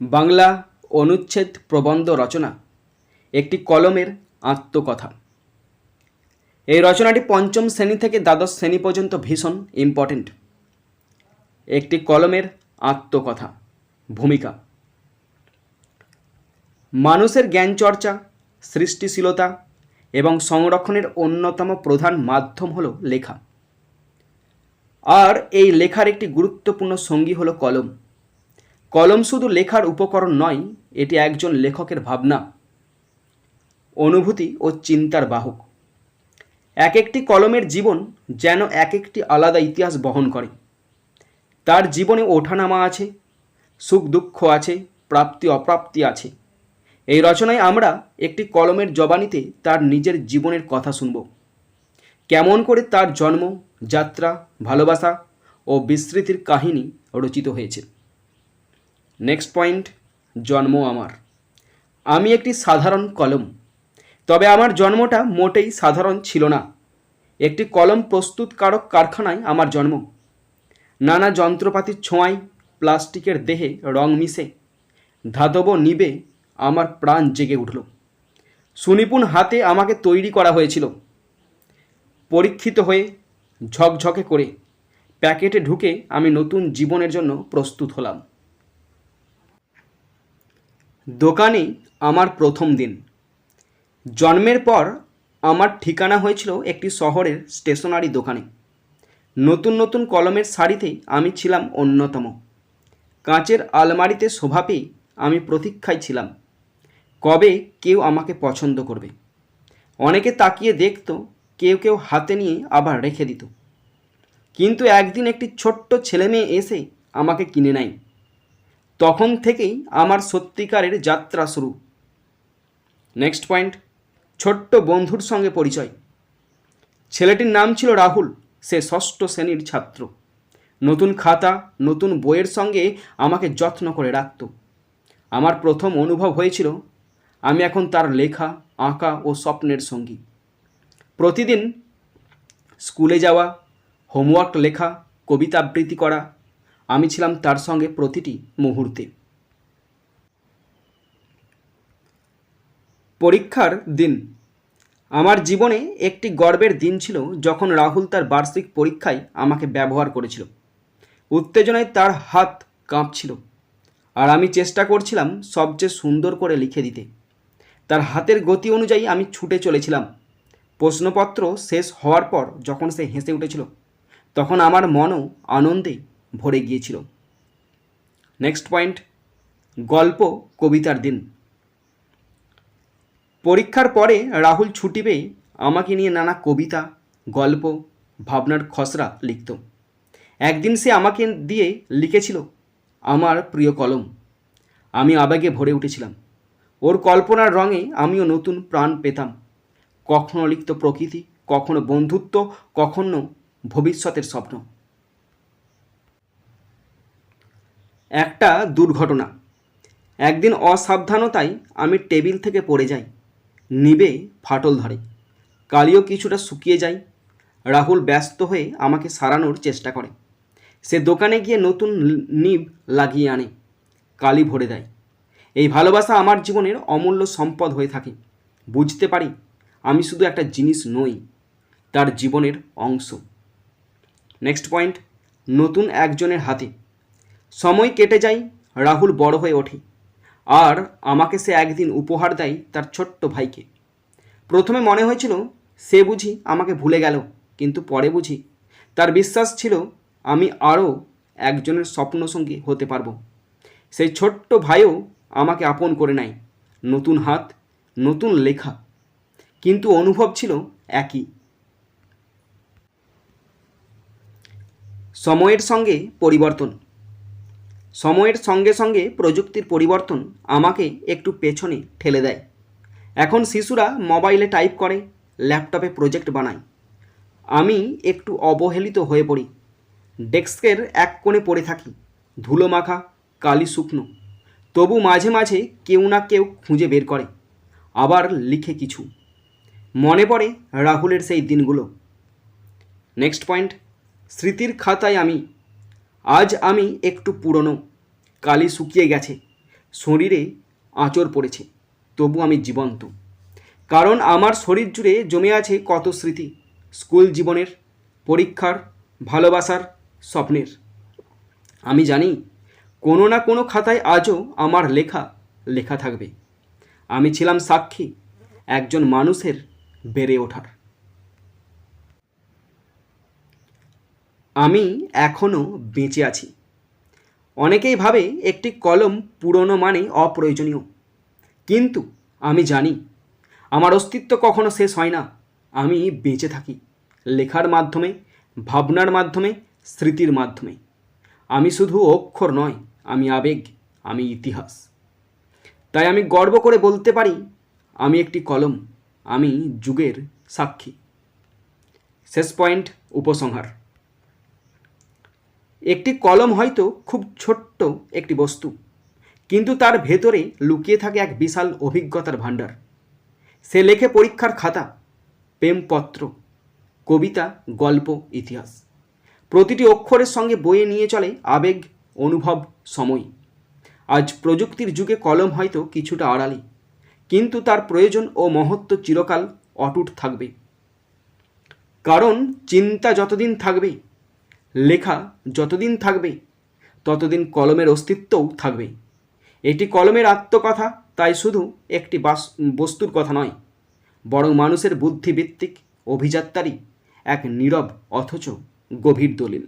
বাংলা অনুচ্ছেদ প্রবন্ধ রচনা, একটি কলমের আত্মকথা। এই রচনাটি পঞ্চম শ্রেণি থেকে দ্বাদশ শ্রেণি পর্যন্ত ভীষণ ইম্পর্টেন্ট একটি কলমের আত্মকথা, ভূমিকা। মানুষের জ্ঞান চর্চা সৃষ্টিশীলতা এবং সংরক্ষণের অন্যতম প্রধান মাধ্যম হলো লেখা। আর এই লেখার একটি গুরুত্বপূর্ণ সঙ্গী হলো কলম। কলম শুধু লেখার উপকরণ নয়, এটি একজন লেখকের ভাবনা, অনুভূতি ও চিন্তার বাহক। এক একটি কলমের জীবন যেন এক একটি আলাদা ইতিহাস বহন করে। তার জীবনে ওঠানামা আছে, সুখ দুঃখ আছে, প্রাপ্তি অপ্রাপ্তি আছে। এই রচনায় আমরা একটি কলমের জবানিতে তার নিজের জীবনের কথা শুনব। কেমন করে তার জন্ম, যাত্রা, ভালোবাসা ও বিস্মৃতির কাহিনী রচিত হয়েছে। নেক্সট পয়েন্ট জন্ম আমার। আমি একটি সাধারণ কলম, তবে আমার জন্মটা মোটেই সাধারণ ছিল না। একটি কলম প্রস্তুতকারক কারখানায় আমার জন্ম। নানা যন্ত্রপাতির ছোঁয়ায় প্লাস্টিকের দেহে রং মিশে, ধাতব নিবে আমার প্রাণ জেগে উঠল। সুনিপুণ হাতে আমাকে তৈরি করা হয়েছিল। পরীক্ষিত হয়ে, ঝকঝকে করে, প্যাকেটে ঢুকে আমি নতুন জীবনের জন্য প্রস্তুত হলাম। দোকানে আমার প্রথম দিন। জন্মের পর আমার ঠিকানা হয়েছিল একটি শহরের স্টেশনারি দোকানে। নতুন নতুন কলমের শাড়িতে আমি ছিলাম অন্যতম। কাঁচের আলমারিতে শোভা পেয়ে আমি প্রতীক্ষায় ছিলাম। কবে কেউ আমাকে পছন্দ করবে? অনেকে তাকিয়ে দেখত কেউ কেউ হাতে নিয়ে আবার রেখে দিত। কিন্তু একদিন একটি ছোট্ট ছেলে মেয়ে এসে আমাকে কিনে নেয়। তখন থেকেই আমার সত্যিকারের যাত্রা শুরু। নেক্সট পয়েন্ট ছোট্ট বন্ধুর সঙ্গে পরিচয়। ছেলেটির নাম ছিল রাহুল, সে ষষ্ঠ শ্রেণির ছাত্র। নতুন খাতা, নতুন বইয়ের সঙ্গে আমাকে যত্ন করে রাখত। আমার প্রথম অনুভব হয়েছিল, আমি এখন তার লেখা, আঁকা ও স্বপ্নের সঙ্গী। প্রতিদিন স্কুলে যাওয়া, হোমওয়ার্ক লেখা, কবিতা আবৃত্তি করা আমি ছিলাম তার সঙ্গে প্রতিটি মুহূর্তে। পরীক্ষার দিন। আমার জীবনে একটি গর্বের দিন ছিল যখন রাহুল তার বার্ষিক পরীক্ষায় আমাকে ব্যবহার করেছিল। উত্তেজনায় তার হাত কাঁপছিল আর আমি চেষ্টা করছিলাম সবচেয়ে সুন্দর করে লিখে দিতে। তার হাতের গতি অনুযায়ী আমি ছুটে চলেছিলাম। প্রশ্নপত্র শেষ হওয়ার পর যখন সে হেসে উঠেছিল, তখন আমার মনও আনন্দে ভরে গিয়েছিল। নেক্সট পয়েন্ট গল্প, কবিতার দিন। পরীক্ষার পরে রাহুল ছুটি পেয়ে আমাকে নিয়ে নানা কবিতা, গল্প, ভাবনার খসড়া লিখত। একদিন সে আমাকে দিয়ে লিখেছিল, আমার প্রিয় কলম, আমি আবেগে ভরে উঠেছিলাম। ওর কল্পনার রঙে আমিও নতুন প্রাণ পেতাম। কখনো লিখত প্রকৃতি, কখনো বন্ধুত্ব, কখনো ভবিষ্যতের স্বপ্ন। একটা দুর্ঘটনা। একদিন অসাবধানতায় আমি টেবিল থেকে পড়ে যাই। নিবে ফাটল ধরে। কালিও কিছুটা শুকিয়ে যায়। রাহুল ব্যস্ত হয়ে আমাকে সারানোর চেষ্টা করে। সে দোকানে গিয়ে নতুন নিব লাগিয়ে আনে। কালি ভরে দেয়। এই ভালোবাসা আমার জীবনের অমূল্য সম্পদ হয়ে থাকে। বুঝতে পারি, আমি শুধু একটা জিনিস নই, তার জীবনের অংশ। নেক্সট পয়েন্ট, নতুন একজনের হাতে। সময় কেটে যায়, রাহুল বড় হয়ে ওঠে। আর আমাকে সে একদিন উপহার দেয় তার ছোট্ট ভাইকে। প্রথমে মনে হয়েছিল, সে বুঝি আমাকে ভুলে গেল, কিন্তু পরে বুঝি। তার বিশ্বাস ছিল, আমি আরও একজনের স্বপ্নসঙ্গী হতে পারব। সেই ছোট্ট ভাইও আমাকে আপন করে নেয়, নতুন হাত, নতুন লেখা। কিন্তু অনুভব ছিল একই। সময়ের সঙ্গে পরিবর্তন। সময়ের সঙ্গে সঙ্গে প্রযুক্তির পরিবর্তন আমাকে একটু পেছনে ঠেলে দেয়। এখন শিশুরা মোবাইলে টাইপ করে, ল্যাপটপে প্রজেক্ট বানায়। আমি একটু অবহেলিত হয়ে পড়ি। ডেস্কের এক কোণে পড়ে থাকি, ধুলো মাখা, কালি শুকনো। তবু মাঝে মাঝে কেউ না কেউ খুঁজে বের করে, আবার লিখে কিছু। মনে পড়ে রাহুলের সেই দিনগুলো। নেক্সট পয়েন্ট স্মৃতির খাতায় আমি আজ আমি একটু পুরনো। কালি শুকিয়ে গেছে। শরীরে আঁচড় পড়েছে। তবু আমি জীবন্ত। কারণ আমার শরীর জুড়ে জমে আছে কত স্মৃতি। স্কুল জীবনের, পরীক্ষার, ভালোবাসার স্বপ্নের। আমি জানি, কোনো না কোনো খাতায় আজও আমার লেখা লেখা থাকবে। আমি ছিলাম সাক্ষী, একজন মানুষের বেড়ে ওঠার। আমি এখনও বেঁচে আছি। অনেকেই ভাবে একটি কলম পুরনো মানে অপ্রয়োজনীয়। কিন্তু আমি জানি, আমার অস্তিত্ব কখনো শেষ হয় না। আমি বেঁচে থাকি, লেখার মাধ্যমে, ভাবনার মাধ্যমে, স্মৃতির মাধ্যমে। আমি শুধু অক্ষর নয়, আমি আবেগ, আমি ইতিহাস। তাই আমি গর্ব করে বলতে পারি, আমি একটি কলম, আমি যুগের সাক্ষী। শেষ পয়েন্ট, উপসংহার। একটি কলম হয়তো খুব ছোট্ট একটি বস্তু, কিন্তু তার ভেতরে লুকিয়ে থাকে এক বিশাল অভিজ্ঞতার ভাণ্ডার। সে লেখে পরীক্ষার খাতা, প্রেমপত্র, কবিতা, গল্প, ইতিহাস। প্রতিটি অক্ষরের সঙ্গে বয়ে নিয়ে চলে আবেগ, অনুভব, সময়। আজ প্রযুক্তির যুগে কলম হয়তো কিছুটা আড়ালে, কিন্তু তার প্রয়োজন ও মহত্ব চিরকাল অটুট থাকবে। কারণ চিন্তা যতদিন থাকবে লেখা যতদিন থাকবে, ততদিন কলমের অস্তিত্বও থাকবে। এটি কলমের আত্মকথা, তাই শুধু একটি বাস, বস্তুর কথা নয়, বরং মানুষের বুদ্ধিভিত্তিক অভিযাত্রারই এক নীরব অথচ গভীর দলিল।